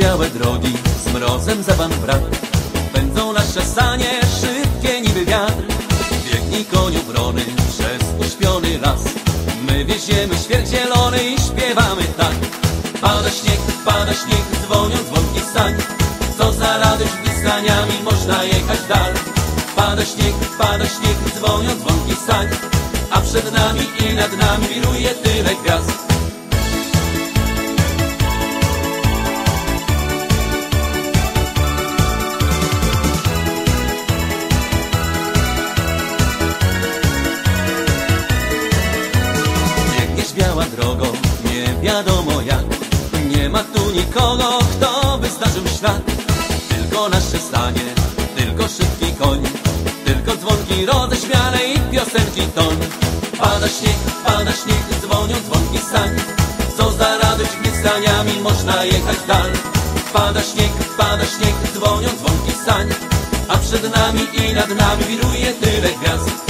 białe drogi, z mrozem za wam brak. Pędzą nasze sanie, szybkie niby wiatr. Biegnij koniu brony przez uśpiony las. My wieziemy świat zielony i śpiewamy tak. Pada śnieg, pada śnieg, dzwonią dzwonki sań. Co za radość, gdy można jechać dal. Pada śnieg, pada śnieg, dzwonią dzwonki sań. A przed nami i nad nami wiruje tyle gwiazd. Biała drogo, nie wiadomo jak Nie ma tu nikogo, kto by zdarzył ślad. Tylko nasze stanie, tylko szybki koń. Tylko dzwonki roześmiane i piosenki ton. Pada śnieg, pada śnieg, dzwonią dzwonki sań. Co za radość, gdy saniami można jechać dal. Pada śnieg, pada śnieg, dzwonią dzwonki sań. A przed nami i nad nami wiruje tyle gwiazd